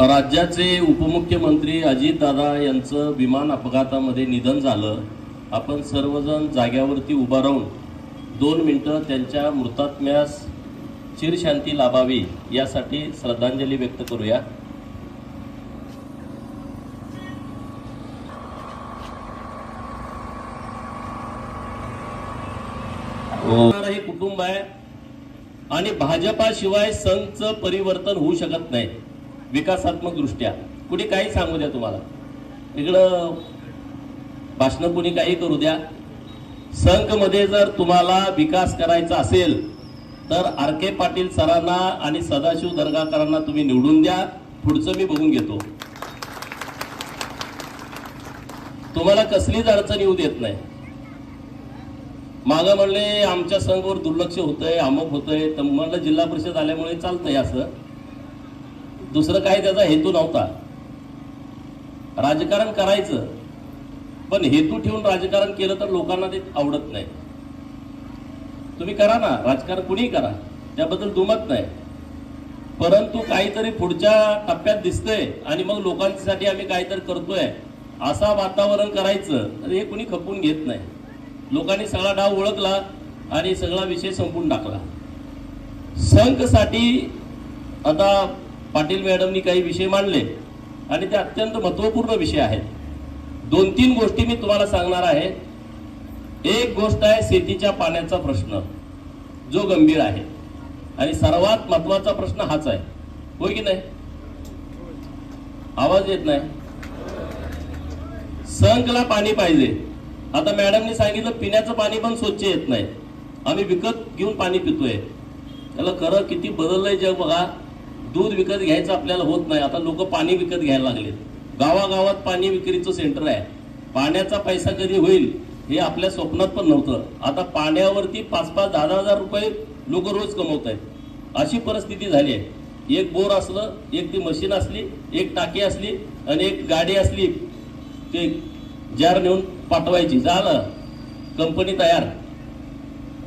राज्याचे उपमुख्यमंत्री अजितदादा यांचं विमान अपघातामध्ये निधन झालं. आपण सर्वजण जाग्यावरती उभा राहून दोन मिनटं त्यांच्या मृतात्म्यास चिरशांती लाभावी यासाठी श्रद्धांजली व्यक्त करूया. हे कुटुंब आहे आणि भाजपाशिवाय संघचं परिवर्तन होऊ शकत नाही. विकासात्मक दृष्ट्या कुठे काही सांगू द्या तुम्हाला. इकडं भाषण कुणी काही करू द्या. संघमध्ये जर तुम्हाला विकास करायचा असेल तर आर के पाटील सरांना आणि सदाशिव दर्गाकरांना तुम्ही निवडून द्या. पुढचं मी बघून घेतो. तुम्हाला कसलीच अडचण येऊ देत नाही. मागं म्हणले आमच्या संघावर दुर्लक्ष होतंय अमुक होतंय. तर म्हणलं जिल्हा परिषद आल्यामुळे चालतंय असं. दुसरं काही त्याचा हेतू नव्हता. राजकारण करायचं. पण हेतू ठेवून राजकारण केलं तर लोकांना ते आवडत नाही. तुम्ही करा ना राजकारण कुणीही करा. त्याबद्दल दुमत नाही. परंतु काहीतरी पुढच्या टप्प्यात दिसतंय आणि मग लोकांसाठी आम्ही काहीतरी करतोय. असा वातावरण करायचं हे कुणी खपून घेत नाही. लोकांनी सगळा डाव ओळखला आणि सगळा विषय संपून टाकला. संघसाठी आता पाटील मॅडमनी काही विषय मांडले आणि ते अत्यंत महत्त्वपूर्ण विषय आहेत. दोन तीन गोष्टी मी तुम्हाला सांगणार आहे. एक गोष्ट आहे शेतीच्या पाण्याचा प्रश्न. जो गंभीर आहे. आणि सर्वात महत्त्वाचा प्रश्न हाच आहे. होय की नाही? आवाज येत नाही. संकला पाणी पाहिजे. आता मॅडमने सांगितलं पिण्याचं पाणी पण स्वच्छ येत नाही. आम्ही विकत घेऊन पाणी पितोय. त्याला खरं किती बदललंय जग बघा. दूध विकत घ्यायचं आपल्याला होत नाही. आता लोक पाणी विकत घ्यायला लागलेत. गावागावात पाणी विक्रीचं सेंटर आहे. पाण्याचा पैसा कधी होईल हे आपल्या स्वप्नात पण नव्हतं. आता पाण्यावरती पाच पाच दहा दहा हजार रुपये लोक रोज कमवत आहेत अशी परिस्थिती झाली आहे. एक बोर असलं एक ती मशीन असली एक टाकी असली आणि एक गाडी असली ते जार नेऊन पाठवायची. झालं. कंपनी तयार.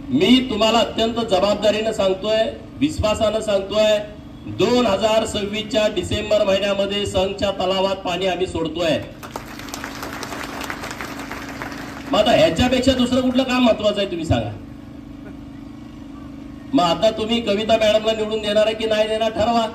मी तुम्हाला अत्यंत जबाबदारीनं सांगतोय विश्वासानं सांगतोय दोन हजार सव्वीसच्या डिसेंबर महिन्यामध्ये संघच्या तलावात पाणी आम्ही सोडतोय. मग आता ह्याच्यापेक्षा दुसरं कुठलं काम महत्वाचं आहे तुम्ही सांगा. मग आता तुम्ही कविता मॅडमला निवडून देणार आहे की नाही देणार ठरवा.